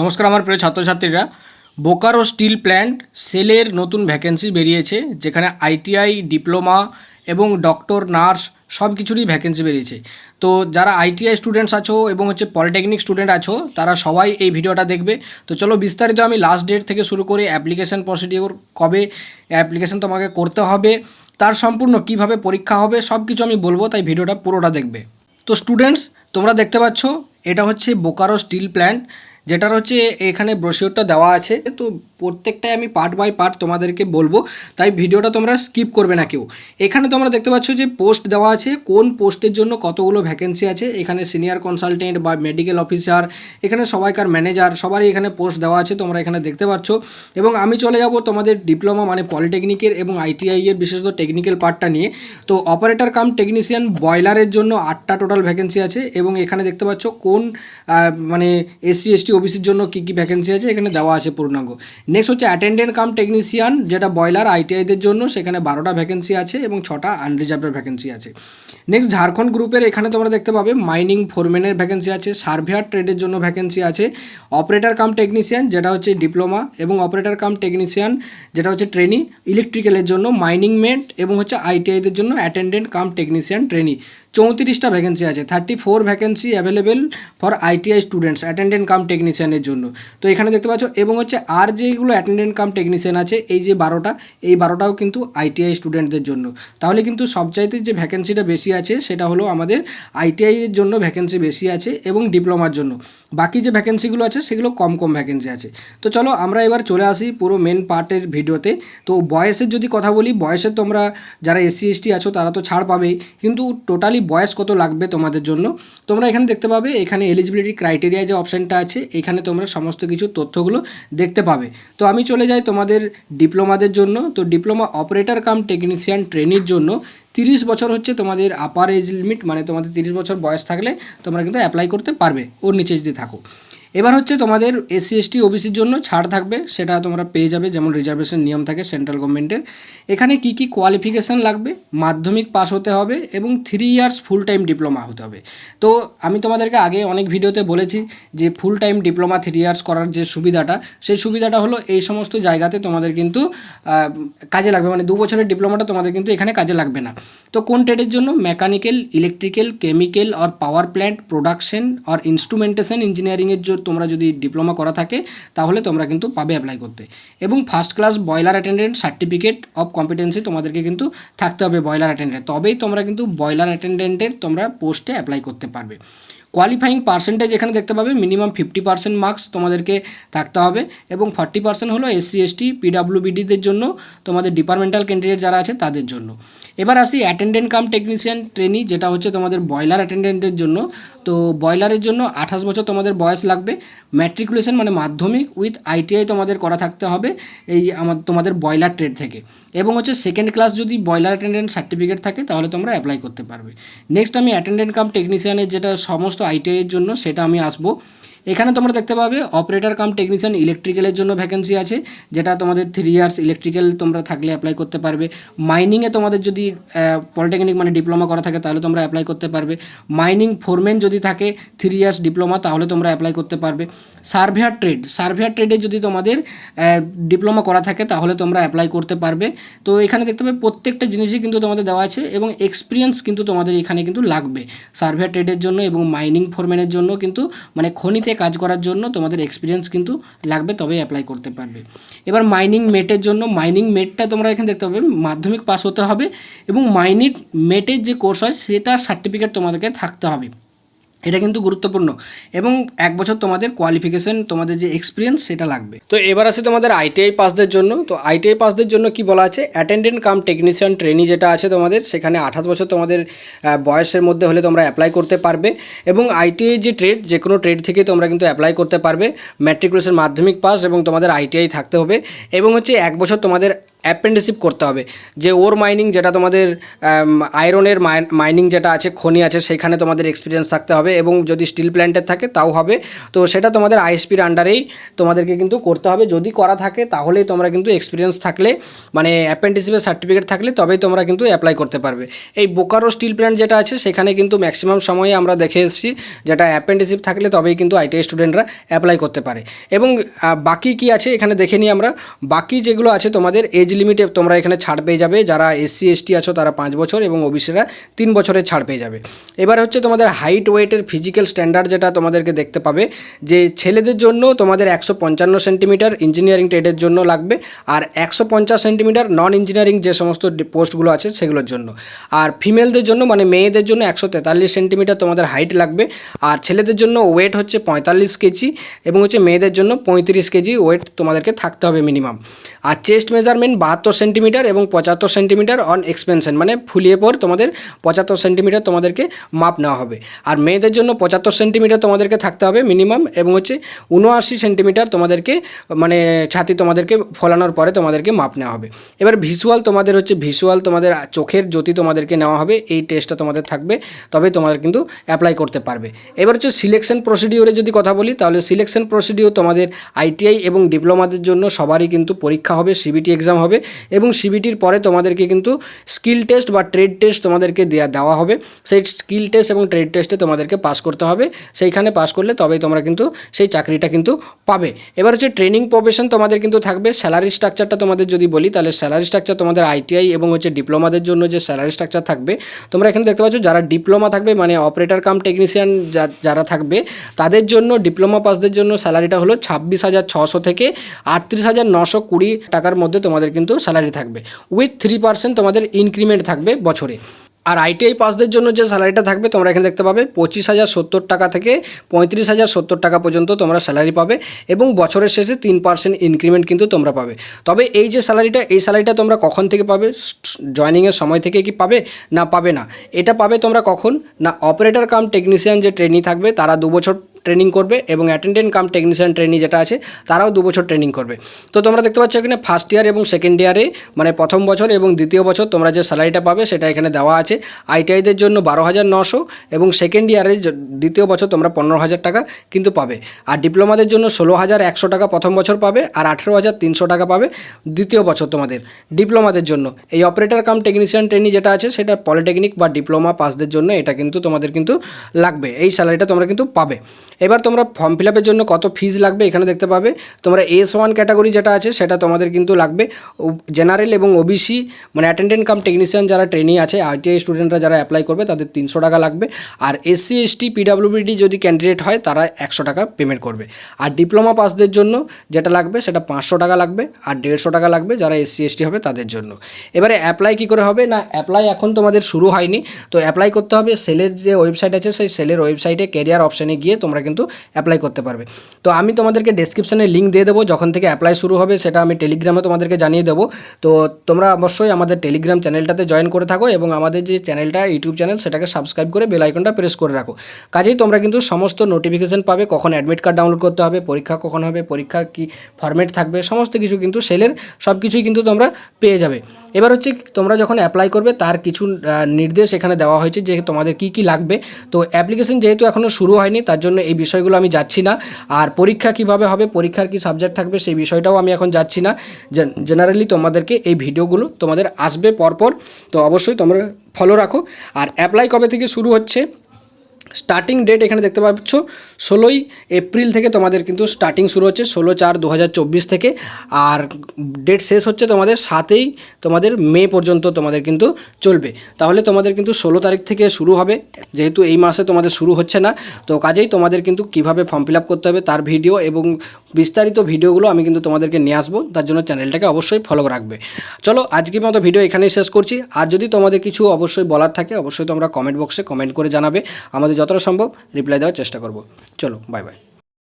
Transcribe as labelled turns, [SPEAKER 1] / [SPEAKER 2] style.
[SPEAKER 1] নমস্কার আমার প্রিয় ছাত্রছাত্রীরা। বোকারো স্টিল প্ল্যান্ট সেলের নতুন ভ্যাকেন্সি বেরিয়েছে, যেখানে আইটিআই, ডিপ্লোমা এবং ডক্টর, নার্স সব কিছুরই ভ্যাকেন্সি বেরিয়েছে। তো যারা আইটিআই স্টুডেন্টস আছো এবং হচ্ছে পলিটেকনিক স্টুডেন্ট আছো, তারা সবাই এই ভিডিওটা দেখবে। তো চলো বিস্তারিত আমি লাস্ট ডেট থেকে শুরু করে অ্যাপ্লিকেশান প্রসিডিওর কবে অ্যাপ্লিকেশান তোমাকে করতে হবে, তার সম্পূর্ণ কীভাবে পরীক্ষা হবে, সব কিছু আমি বলব, তাই ভিডিওটা পুরোটা দেখবে। তো স্টুডেন্টস তোমরা দেখতে পাচ্ছ, এটা হচ্ছে বোকারো স্টিল প্ল্যান্ট। যেটার হচ্ছে এখানে ব্রোশিওরটা দেওয়া আছে। তো প্রত্যেকটাই আমি পার্ট বাই পার্ট তোমাদেরকে বলব, তাই ভিডিওটা তোমরা স্কিপ করবে না কেউ। এখানে তোমরা দেখতে পাচ্ছ যে পোস্ট দেওয়া আছে, কোন পোস্টের জন্য কতগুলো ভ্যাকেন্সি আছে। এখানে সিনিয়র কনসালটেন্ট বা মেডিকেল অফিসার এখানে সবাইকার ম্যানেজার সবারই এখানে পোস্ট দেওয়া আছে, তোমরা এখানে দেখতে পাচ্ছ। এবং আমি চলে যাব তোমাদের ডিপ্লোমা মানে পলিটেকনিকের এবং আইটিআই এর বিশেষত টেকনিক্যাল পার্টটা নিয়ে। তো অপারেটর কাম টেকনিশিয়ান বয়লারের জন্য আটটা টোটাল ভ্যাকেন্সি আছে। এবং এখানে দেখতে পাচ্ছ কোন মানে এসসি এসটি ওবিসির জন্য কী কী ভ্যাকেন্সি আছে? এখানে দেওয়া আছে পূর্ণাঙ্গ। নেক্সট হচ্ছে অ্যাটেন্ডেন্ট কাম টেকনিশিয়ান যেটা বয়লার আইটিআইদের জন্য। সেখানে বারোটা ভ্যাকেন্সি আছে এবং ছটা আনরিজার্ভের ভ্যাকেন্সি আছে। নেক্সট ঝাড়খণ্ড গ্রুপের এখানে তোমরা দেখতে পাবে মাইনিং ফোরম্যানের ভ্যাকেন্সি আছে সার্ভেয়ার ট্রেডের জন্য ভ্যাকেন্সি আছে অপারেটর কাম টেকনিশিয়ান যেটা হচ্ছে ডিপ্লোমা এবং অপারেটর কাম টেকনিশিয়ান যেটা হচ্ছে ট্রেনি ইলেকট্রিক্যালের জন্য মাইনিং মেন্ট এবং হচ্ছে আইটিআইদের জন্য অ্যাটেন্ডেন্ট কাম টেকনিশিয়ান ট্রেনি চৌত্রিশটা ভ্যাকেন্সি আছে thirty four vacancy available for ITI students attendant cum টেকনিশিয়ানের জন্য। তো এখানে দেখতে পাচ্ছ, এবং হচ্ছে আর যেগুলো অ্যাটেন্ডেন্ট কাম টেকনিশিয়ান আছে, এই যে বারোটা, এই বারোটাও কিন্তু আইটিআই স্টুডেন্টদের জন্য। তাহলে কিন্তু সবচাইতে যে ভ্যাকেন্সিটা বেশি আছে, সেটা হলো আমাদের আইটিআই এর জন্য ভ্যাকেন্সি বেশি আছে এবং ডিপ্লোমার জন্য। বাকি যে ভ্যাকেন্সিগুলো আছে, সেগুলো কম কম ভ্যাকেন্সি আছে। তো চলো আমরা এবার চলে আসি পুরো মেন পার্টের ভিডিওতে। তো বয়সের যদি কথা বলি বয়সের তোমরা যারা এসসি এসটি আছো, তারা তো ছাড় পাবেই। কিন্তু টোটালি বয়স কত লাগবে তোমাদের জন্য? তোমরা এখানে দেখতে পাবে, এখানে এলিজিবিলিটি ক্রাইটেরিয়া যে অপশানটা আছে, এখানে তোমরা সমস্ত কিছু তথ্যগুলো দেখতে পাবে। তো আমি চলে যাই তোমাদের ডিপ্লোমাদের জন্য। তো ডিপ্লোমা অপারেটর কাম টেকনিশিয়ান ট্রেনির জন্য। তিরিশ বছর হচ্ছে তোমাদের আপার এজ লিমিট মানে তোমাদের তিরিশ বছর বয়স থাকলে তোমরা কিন্তু অ্যাপ্লাই করতে পারবে। ওর নিচে যদি থাকো। এবার হচ্ছে তোমাদের এসসি এসটি ওবিসির জন্য ছাড় থাকবে, সেটা তোমরা পেয়ে যাবে, যেমন রিজার্ভেশন নিয়ম থাকে সেন্ট্রাল গভর্নমেন্টের এখানে কি কি কোয়ালিফিকেশান লাগবে? মাধ্যমিক পাস হতে হবে এবং three years full time diploma হতে হবে। তো আমি তোমাদেরকে আগে অনেক ভিডিওতে বলেছি যে full time diploma three years করার যে সুবিধাটা, সেই সুবিধাটা হলো এই সমস্ত জায়গাতে তোমাদের কিন্তু কাজে লাগবে। মানে দু বছরের ডিপ্লোমাটা তোমাদের কিন্তু এখানে কাজে লাগবে না। তো কোন ট্রেডের জন্য? মেকানিক্যাল ইলেকট্রিক্যাল কেমিক্যাল আর পাওয়ার প্ল্যান্ট প্রোডাকশন আর ইনস্ট্রুমেন্টেশন ইঞ্জিনিয়ারিংয়ের জন্য তোমরা যদি ডিপ্লোমা করা থাকে, তাহলে তোমরা কিন্তু পাবে অ্যাপ্লাই করতে। এবং first class boiler attendant certificate of competency তোমাদেরকে কিন্তু থাকতে হবে বয়লার অ্যাটেন্ডেন্ট তবেই তোমরা কিন্তু বয়লার অ্যাটেন্ডেন্টের তোমরা পোস্টে অ্যাপ্লাই করতে পারবে। কোয়ালিফাইং পার্সেন্টেজ এখানে দেখতে পাবে মিনিমাম ফিফটি পার্সেন্ট মার্কস তোমাদেরকে থাকতে হবে এবং ফর্টি পার্সেন্ট হলো এসসি এসটি পিডাব্লিউবিডিদের জন্য, তোমাদের ডিপার্টমেন্টাল ক্যান্ডিডেট যারা আছে তাদের জন্য। এবার আসি অ্যাটেন্ডেন্ট কাম টেকনিশিয়ান ট্রেনি যেটা হচ্ছে তোমাদের ব্রয়লার অ্যাটেন্ডেন্টের জন্য। তো ব্রয়লারের জন্য আঠাশ বছর তোমাদের বয়স লাগবে। ম্যাট্রিকুলেশন মানে মাধ্যমিক উইথ আইটিআই তোমাদের করা থাকতে হবে এই আমার তোমাদের ব্রয়লার ট্রেড থেকে। এবং হচ্ছে সেকেন্ড ক্লাস যদি ব্রয়লার অ্যাটেন্ডেন্ট সার্টিফিকেট থাকে, তাহলে তোমরা অ্যাপ্লাই করতে পারবে। নেক্সট আমি অ্যাটেন্ডেন্ট কাম টেকনিশিয়ানের যেটা সমস্ত আইটিআইয়ের জন্য, সেটা আমি আসব। এখানে তোমরা দেখতে পাবে অপারেটর কাম টেকনিশিয়ান ইলেকট্রিক্যালের জন্য ভ্যাকেন্সি আছে, যেটা তোমাদের থ্রি ইয়ার্স ইলেকট্রিক্যাল তোমরা থাকলে অ্যাপ্লাই করতে পারবে। মাইনিংয়ে তোমাদের যদি পলিটেকনিক মানে ডিপ্লোমা করা থাকে, তাহলে তোমরা অ্যাপ্লাই করতে পারবে। মাইনিং ফোরম্যান যদি থাকে থ্রি ইয়ার্স ডিপ্লোমা তাহলে তোমরা অ্যাপ্লাই করতে পারবে। সার্ভেয়ার ট্রেড সার্ভেয়ার ট্রেডে যদি তোমাদের ডিপ্লোমা করা থাকে, তাহলে তোমরা অ্যাপ্লাই করতে পারবে। তো এখানে দেখতে পাবে প্রত্যেকটা জিনিসই কিন্তু তোমাদের দেওয়া আছে এবং এক্সপিরিয়েন্স কিন্তু তোমাদের এখানে কিন্তু লাগবে। সার্ভেয়ার ট্রেডের জন্য এবং মাইনিং ফোরম্যানের জন্য কিন্তু মানে খনিতে কাজ করার জন্য তোমাদের এক্সপিরিয়েন্স কিন্তু লাগবে, তবেই অ্যাপ্লাই করতে পারবে। এবার মাইনিং মেটের জন্য মাইনিং মেটটা তোমরা এখানে দেখতে পাবে, মাধ্যমিক পাস হতে হবে এবং মাইনিং মেটের যে কোর্স হয়, সেটার সার্টিফিকেট তোমাদেরকে থাকতে হবে। এটা কিন্তু গুরুত্বপূর্ণ। এবং এক বছর তোমাদের কোয়ালিফিকেশন তোমাদের যে এক্সপিরিয়েন্স সেটা লাগবে। তো এবার আছে তোমাদের আইটিআই পাসদের জন্য। তো আইটিআই পাসদের জন্য কি বলা আছে? অ্যাটেন্ডেন্ট কাম টেকনিশিয়ান ট্রেনি যেটা আছে তোমাদের, সেখানে আঠাশ বছর তোমাদের বয়সের মধ্যে হলে তোমরা অ্যাপ্লাই করতে পারবে। এবং আইটিআই যে ট্রেড যে কোনো ট্রেড থেকে তোমরা কিন্তু অ্যাপ্লাই করতে পারবে। ম্যাট্রিকুলেশন মাধ্যমিক পাস এবং তোমাদের আইটিআই থাকতে হবে। এবং হচ্ছে এক বছর তোমাদের অ্যাপেন্ডিসিপ করতে হবে। যে ওর মাইনিং যেটা তোমাদের আয়রনের মাইনিং যেটা আছে, খনি আছে, সেখানে তোমাদের এক্সপিরিয়েন্স থাকতে হবে এবং যদি স্টিল প্ল্যান্টের থাকে, তাও হবে। তো সেটা তোমাদের আইএসপির আন্ডারেই তোমাদেরকে কিন্তু করতে হবে। যদি করা থাকে, তাহলেই তোমরা কিন্তু এক্সপিরিয়েন্স থাকলে মানে অ্যাপেন্ডিসিপের সার্টিফিকেট থাকলে, তবেই তোমরা কিন্তু অ্যাপ্লাই করতে পারবে। এই বোকারো স্টিল প্ল্যান্ট যেটা আছে, সেখানে কিন্তু ম্যাক্সিমাম সময়ে আমরা দেখে এসেছি, যেটা অ্যাপেন্ডিসিপ থাকলে তবেই কিন্তু আইটিআই স্টুডেন্টরা অ্যাপ্লাই করতে পারে। এবং বাকি কি আছে, এখানে দেখে নিই আমরা। বাকি যেগুলো আছে, তোমাদের এজ লিমিটে তোমরা এখানে ছাড় পেয়ে যাবে। যারা এসসি এসটি আছো তারা পাঁচ বছর এবং ওবিসিরা তিন বছরের ছাড় পেয়ে যাবে। এবার হচ্ছে তোমাদের হাইট ওয়েটের ফিজিক্যাল স্ট্যান্ডার্ড যেটা তোমাদেরকে দেখতে পাবে যে ছেলেদের জন্য তোমাদের একশো পঞ্চান্ন সেন্টিমিটার ইঞ্জিনিয়ারিং ট্রেডের জন্য লাগবে আর একশো পঞ্চাশ সেন্টিমিটার নন ইঞ্জিনিয়ারিং যে সমস্ত পোস্টগুলো আছে সেগুলোর জন্য। আর ফিমেলদের জন্য মানে মেয়েদের জন্য একশো তেতাল্লিশ সেন্টিমিটার তোমাদের হাইট লাগবে আর ছেলেদের জন্য ওয়েট হচ্ছে পঁয়তাল্লিশ কেজি এবং হচ্ছে মেয়েদের জন্য পঁয়ত্রিশ কেজি ওয়েট তোমাদেরকে থাকতে হবে মিনিমাম আর চেস্ট মেজারমেন্ট বাহাত্তর সেন্টিমিটার এবং পঁচাত্তর সেন্টিমিটার অন এক্সপেনশন মানে ফুলিয়ে পর তোমাদের পঁচাত্তর সেন্টিমিটার তোমাদেরকে মাপ নেওয়া হবে। আর মেয়েদের জন্য পঁচাত্তর সেন্টিমিটার তোমাদেরকে থাকতে হবে মিনিমাম এবং হচ্ছে উনআশি সেন্টিমিটার তোমাদেরকে মানে ছাতি তোমাদেরকে ফলানোর পরে তোমাদেরকে মাপ নেওয়া হবে। এবার ভিজুয়াল তোমাদের হচ্ছে ভিজুয়াল তোমাদের চোখের জ্যোতি তোমাদেরকে নেওয়া হবে, এই টেস্টটা তোমাদের থাকবে, তবে তোমাদের কিন্তু অ্যাপ্লাই করতে পারবে। এবার হচ্ছে সিলেকশন প্রসিডিওরে যদি কথা বলি, তাহলে সিলেকশন প্রসিডিওর তোমাদের আইটিআই এবং ডিপ্লোমাদের জন্য সবারই কিন্তু পরীক্ষা হবে সিবিটি এক্সাম হবে এবং সিবিটির পরে তোমাদেরকে কিন্তু স্কিল টেস্ট বা ট্রেড টেস্ট তোমাদেরকে দেওয়া দেওয়া হবে। সেই স্কিল টেস্ট এবং ট্রেড টেস্টে তোমাদেরকে পাস করতে হবে। সেইখানে পাস করলে তবেই তোমরা কিন্তু সেই চাকরিটা কিন্তু পাবে। এবার হচ্ছে ট্রেনিং প্রফেশন তোমাদের কিন্তু থাকবে। স্যালারি স্ট্রাকচারটা তোমাদের যদি বলি, তাহলে স্যালারি স্ট্রাকচার তোমাদের আইটিআই এবং হচ্ছে ডিপ্লোমাদের জন্য যে স্যালারি স্ট্রাকচার থাকবে, তোমরা এখানে দেখতে পাচ্ছ যারা ডিপ্লোমা থাকবে মানে অপারেটর কাম টেকনিশিয়ান যারা থাকবে, তাদের জন্য ডিপ্লোমা পাসদের জন্য স্যালারিটা হলো ছাব্বিশ হাজার ছশো থেকে আটত্রিশ হাজার নশো কুড়ি টাকার মধ্যে তোমাদের কিন্তু স্যালারি থাকবে। উইথ থ্রি পার্সেন্ট তোমাদের ইনক্রিমেন্ট থাকবে বছরে। আর আইটিআই পাসদের জন্য যে স্যালারিটা থাকবে, তোমরা এখানে দেখতে পাবে পঁচিশ হাজার সত্তর টাকা থেকে পঁয়ত্রিশ হাজার সত্তর টাকা পর্যন্ত তোমরা স্যালারি পাবে এবং বছরের শেষে তিন পার্সেন্ট ইনক্রিমেন্ট কিন্তু তোমরা পাবে। তবে এই যে স্যালারিটা এই স্যালারিটা তোমরা কখন থেকে পাবে? জয়নিংয়ের সময় থেকে কি পাবে না পাবে না? এটা পাবে তোমরা কখন? না অপারেটর কাম টেকনিশিয়ান যে ট্রেনিং থাকবে, তারা দু বছর ট্রেনিং করবে এবং অ্যাটেন্ডেন্ট কাম টেকনিশিয়ান ট্রেনিং যেটা আছে, তারাও দু বছর ট্রেনিং করবে। তো তোমরা দেখতে পাচ্ছ এখানে ফার্স্ট ইয়ার এবং সেকেন্ড ইয়ারে মানে প্রথম বছর এবং দ্বিতীয় বছর তোমরা যে স্যালারিটা পাবে সেটা এখানে দেওয়া আছে। আইটিআইদের জন্য বারো হাজার নশো এবং সেকেন্ড ইয়ারে দ্বিতীয় বছর তোমরা পনেরো হাজার টাকা কিন্তু পাবে। আর ডিপ্লোমাদের জন্য ষোলো হাজার একশো টাকা প্রথম বছর পাবে আর আঠেরো হাজার তিনশো টাকা পাবে দ্বিতীয় বছর তোমাদের ডিপ্লোমাদের জন্য। এই অপারেটর কাম টেকনিশিয়ান ট্রেনিং যেটা আছে সেটা পলিটেকনিক বা ডিপ্লোমা পাসদের জন্য এটা কিন্তু তোমাদের কিন্তু লাগবে। এই স্যালারিটা তোমরা কিন্তু পাবে। এবার তোমরা ফর্ম ফিল জন্য কত ফিজ লাগবে এখানে দেখতে পাবে। তোমরা এস ওয়ান ক্যাটাগরি যেটা আছে, সেটা তোমাদের কিন্তু লাগবে। জেনারেল এবং ওবিসি মানে অ্যাটেন্ডেন্ট কাম টেকনিশিয়ান যারা ট্রেনিং আছে আইটিআই স্টুডেন্টরা যারা অ্যাপ্লাই করবে, তাদের তিনশো টাকা লাগবে। আর এসসি এসটি পিডাব্লিউবিডি যদি ক্যান্ডিডেট হয়, তারা একশো টাকা পেমেন্ট করবে। আর ডিপ্লোমা পাসদের জন্য যেটা লাগবে, সেটা পাঁচশো টাকা লাগবে, আর দেড়শো টাকা লাগবে যারা এসসি এসটি হবে তাদের জন্য। এবারে অ্যাপ্লাই কী করে হবে? না অ্যাপ্লাই এখন তোমাদের শুরু হয়নি। তো অ্যাপ্লাই করতে হবে, সেলের যে ওয়েবসাইট আছে, সেই সেলের ওয়েবসাইটে ক্যারিয়ার অপশানে গিয়ে তোমরা কিন্তু অ্যাপ্লাই করতে পারবে। তো আমি তোমাদেরকে ডেসক্রিপশানে লিঙ্ক দিয়ে দেবো, যখন থেকে অ্যাপ্লাই শুরু হবে সেটা আমি টেলিগ্রামে তোমাদেরকে জানিয়ে দেবো। তো তোমরা অবশ্যই আমাদের টেলিগ্রাম চ্যানেলটাতে জয়েন করে থাকো এবং আমাদের যে চ্যানেলটা ইউটিউব চ্যানেল সেটাকে সাবস্ক্রাইব করে বেল আইকনটা প্রেস করে রাখো। কাজেই তোমরা কিন্তু সমস্ত নোটিফিকেশান পাবে, কখন অ্যাডমিট কার্ড ডাউনলোড করতে হবে, পরীক্ষা কখন হবে, পরীক্ষার কি ফরম্যাট থাকবে, সমস্ত কিছু কিন্তু সেলের সব কিছুই কিন্তু তোমরা পেয়ে যাবে। এবার হচ্ছে তোমরা যখন অ্যাপ্লাই করবে, তার কিছু নির্দেশ এখানে দেওয়া হয়েছে যে তোমাদের কি কি লাগবে। তো অ্যাপ্লিকেশন যেহেতু এখনও শুরু হয়নি, তার জন্য এই বিষয়গুলো আমি যাচ্ছি না। আর পরীক্ষা কীভাবে হবে, পরীক্ষার কি সাবজেক্ট থাকবে সেই বিষয়টাও আমি এখন যাচ্ছি না। জেনারেলি তোমাদেরকে এই ভিডিওগুলো তোমাদের আসবে পরপর। তো অবশ্যই তোমরা ফলো রাখো। আর অ্যাপ্লাই কবে থেকে শুরু হচ্ছে? স্টার্টিং ডেট এখানে দেখতে পাচ্ছ, ষোলোই এপ্রিল থেকে তোমাদের কিন্তু স্টার্টিং শুরু হচ্ছে, ষোলো চার দু থেকে। আর ডেট শেষ হচ্ছে তোমাদের সাতই, তোমাদের মে পর্যন্ত তোমাদের কিন্তু চলবে। তাহলে তোমাদের কিন্তু ষোলো তারিখ থেকে শুরু হবে, যেহেতু এই মাসে তোমাদের শুরু হচ্ছে না, তো কাজেই তোমাদের কিন্তু কীভাবে ফর্ম ফিল করতে হবে তার ভিডিও এবং বিস্তারিত ভিডিওগুলো আমি কিন্তু তোমাদেরকে নিয়ে আসব, তার জন্য চ্যানেলটাকে অবশ্যই ফলো রাখবে। চলো, আজকের মতো ভিডিও এখানেই শেষ করছি। আর যদি তোমাদের কিছু অবশ্যই বলার থাকে, অবশ্যই তোমরা কমেন্ট বক্সে কমেন্ট করে জানাবে। আমাদের যতটা সম্ভব রিপ্লাই দেওয়ার চেষ্টা করব। চলো বাই বাই